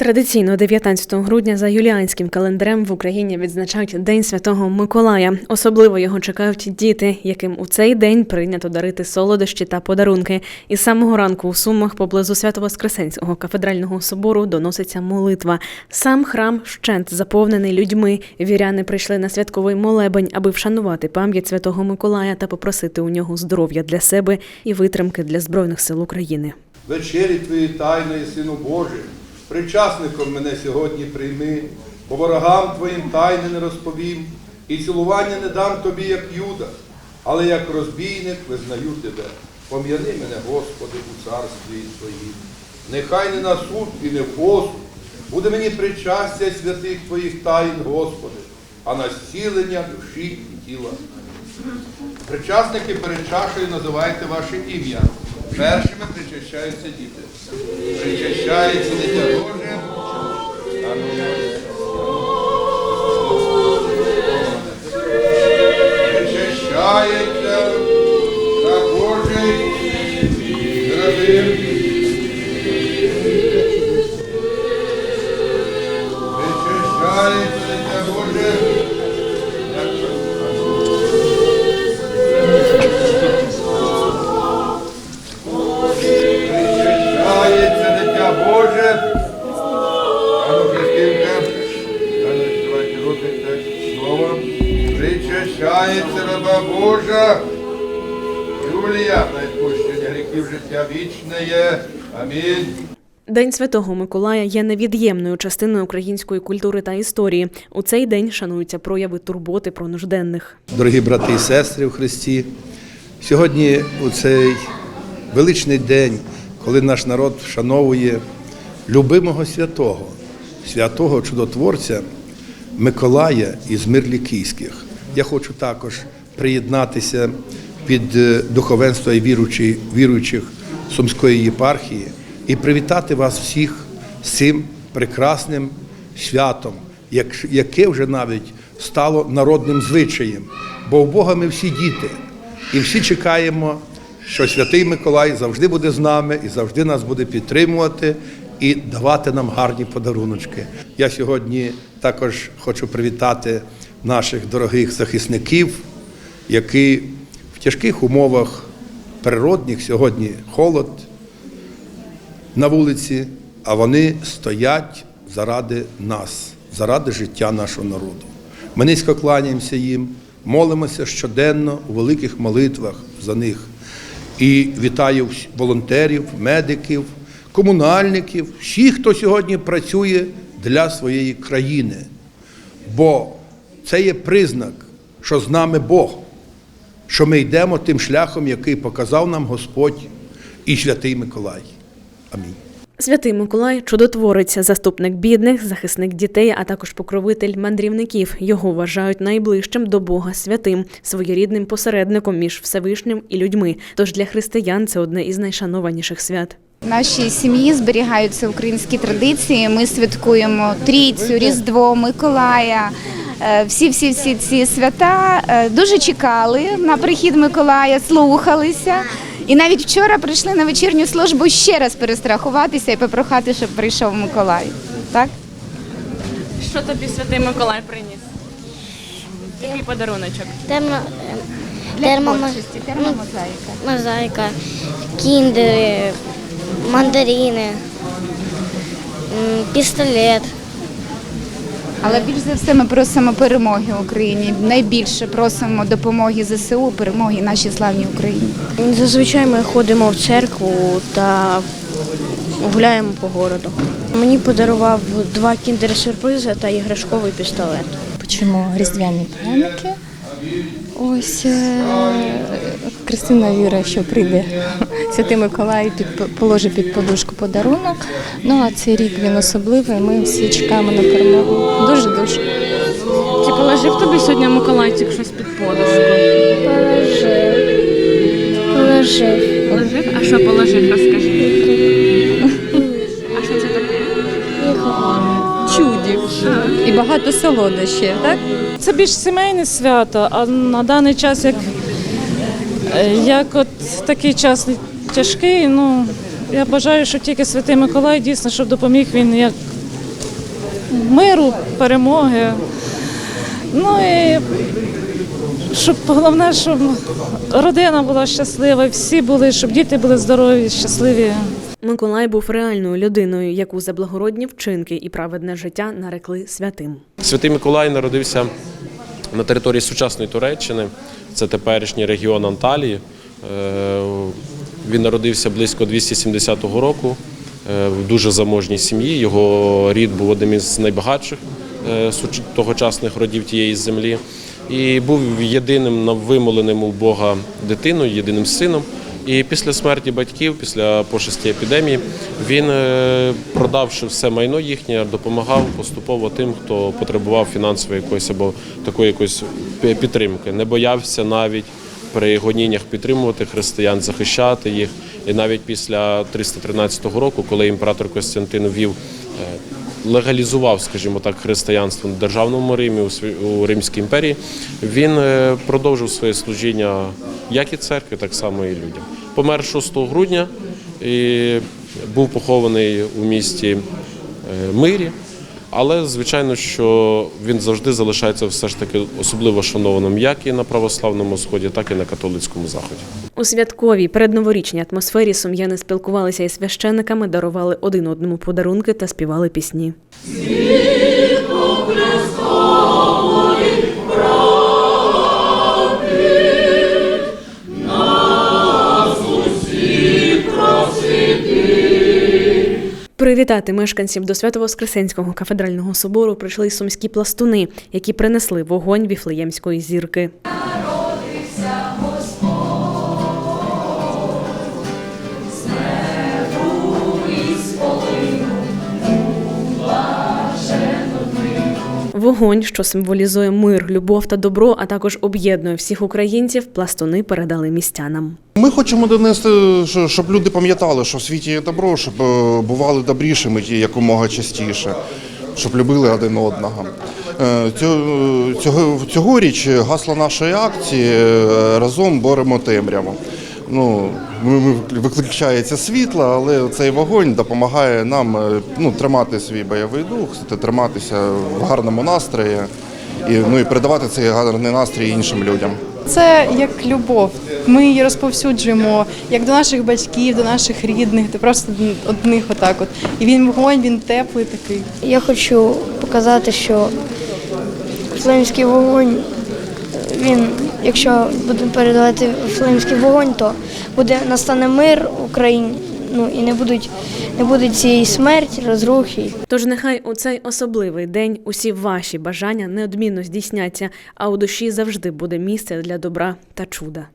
Традиційно 19 грудня за юліанським календарем в Україні відзначають День Святого Миколая. Особливо його чекають діти, яким у цей день прийнято дарити солодощі та подарунки. І з самого ранку у Сумах поблизу Свято-Воскресенського кафедрального собору доноситься молитва. Сам храм вщент заповнений людьми. Віряни прийшли на святковий молебень, аби вшанувати пам'ять Святого Миколая та попросити у нього здоров'я для себе і витримки для збройних сил України. вечері Твої тайної, Сину Божий, причасником мене сьогодні прийми, бо ворогам Твоїм тайни не розповім, і цілування не дам тобі, як Юда, але як розбійник визнаю тебе. Пом'яни мене, Господи, у царстві Твоїм. Нехай не на суд і не в посуд, буде мені причастя святих Твоїх тайн, Господи, а на зцілення душі і тіла. Причасники перед чашею називайте ваше ім'я. Першими причащаються діти. Причащається дитя Боже. Причащається на Божий гради. Причащається дитя Боже. Причащається раба Божа. Юлія, на відпущення гріхів життя вічне є. Амінь. День Святого Миколая є невід'ємною частиною української культури та історії. У цей день шануються прояви турботи про нужденних. Дорогі брати і сестри в Христі, сьогодні у цей величний день, коли наш народ вшановує любимого святого, святого чудотворця Миколая із Мирлікійських. Я хочу також приєднатися під е, духовенство і віруючі- віруючих Сумської єпархії і привітати вас всіх з цим прекрасним святом, яке вже навіть стало народним звичаєм. Бо в Бога ми всі діти, і всі чекаємо, що Святий Миколай завжди буде з нами і завжди нас буде підтримувати і давати нам гарні подаруночки. Я сьогодні також хочу привітати наших дорогих захисників, які в тяжких умовах природних сьогодні холод, на вулиці, а вони стоять заради нас, заради життя нашого народу. Ми низько кланяємося їм, молимося щоденно у великих молитвах за них. І вітаю волонтерів, медиків, комунальників, всіх, хто сьогодні працює для своєї країни. Бо це є признак, що з нами Бог, що ми йдемо тим шляхом, який показав нам Господь і святий Миколай. Амінь. Святий Миколай чудотворець, заступник бідних, захисник дітей, а також покровитель мандрівників. Його вважають найближчим до Бога святим, своєрідним посередником між Всевишнім і людьми. Тож для християн це одне із найшанованіших свят. В нашій сім'ї зберігаються українські традиції. Ми святкуємо трійцю, Різдво, Миколая. Всі всі всі ці свята е, дуже чекали на прихід Миколая, слухалися. І навіть вчора прийшли на вечірню службу ще раз перестрахуватися і попрохати, щоб прийшов Миколай. Так? Що тобі святий Миколай приніс? Який подаруночок? Термо, Для термо, творчості, термомозаїка. мозаїка, кіндери, мандарини, пістолет. Але більш за все ми просимо перемоги Україні. Найбільше просимо допомоги ЗСУ, перемоги нашій славній Україні. Зазвичай ми ходимо в церкву та гуляємо по городу. Мені подарував два кіндер-сюрпризи та іграшковий пістолет. Печемо різдвяні пряники. Ось е, Кристина віра, що прийде Святий Миколай під положить під подушку подарунок. Ну а цей рік він особливий. Ми всі чекаємо на перемогу. Дуже дуже. Чи положив тобі сьогодні Миколайчик щось під подушку? Положив. Положив. Положив? А що положив? Розкажи. Чудів і багато солодощів. Так? Це більш сімейне свято, а на даний час, як, е, як от такий час тяжкий, ну я бажаю, що тільки Святий Миколай дійсно, щоб допоміг він як миру, перемоги. Ну і щоб головне, щоб родина була щаслива, всі були, щоб діти були здорові, щасливі. Миколай був реальною людиною, яку за благородні вчинки і праведне життя нарекли святим. Святий Миколай народився на території сучасної Туреччини, це теперішній регіон Анталії. Е, Він народився близько 270 року е, в дуже заможній сім'ї. Його рід був одним із найбагатших е, тогочасних родів тієї землі. І був єдиним вимоленим у Бога дитиною, єдиним сином. І після смерті батьків, після пошесті епідемії, він, е, продавши все майно їхнє, допомагав поступово тим, хто потребував фінансової якоїсь або такої якоїсь підтримки. Не боявся навіть при гоніннях підтримувати християн, захищати їх. І навіть після 313 року, коли імператор Костянтин ввів е, легалізував, скажімо так, християнство на державному Римі у Римській імперії, він е, продовжив своє служіння як і церкві, так само і людям. Помер 6 грудня і був похований у місті е, Мирі. Але звичайно, що він завжди залишається все ж таки особливо шанованим як і на православному сході, так і на католицькому заході. У святковій передноворічній атмосфері сум'яни спілкувалися із священниками, дарували один одному подарунки та співали пісні. Привітати мешканців до Свято-Воскресенського кафедрального собору прийшли сумські пластуни, які принесли вогонь віфлеємської зірки. Вогонь, що символізує мир, любов та добро, а також об'єднує всіх українців, пластуни передали містянам. Ми хочемо донести, щоб люди пам'ятали, що в світі є добро, щоб е, бували добрішими ті якомога частіше, щоб любили один одного. Е, цього- Цього, цьогоріч гасло нашої акції е, разом боремо темряву. Ну, ми- ми- виключається світло, але цей вогонь допомагає нам е, ну, тримати свій бойовий дух, триматися в гарному настрої і, ну, і передавати цей гарний настрій іншим людям. Це як любов. Ми її розповсюджуємо як до наших батьків, до наших рідних, до просто одних отак. От і він вогонь, він теплий такий. Я хочу показати, що флеймський вогонь, він, якщо будемо передавати флеймський вогонь, то буде настане мир в Україні. Ну і не будуть не буде цієї смерті, розрухи. Тож нехай у цей особливий день усі ваші бажання неодмінно здійсняться, а у душі завжди буде місце для добра та чуда.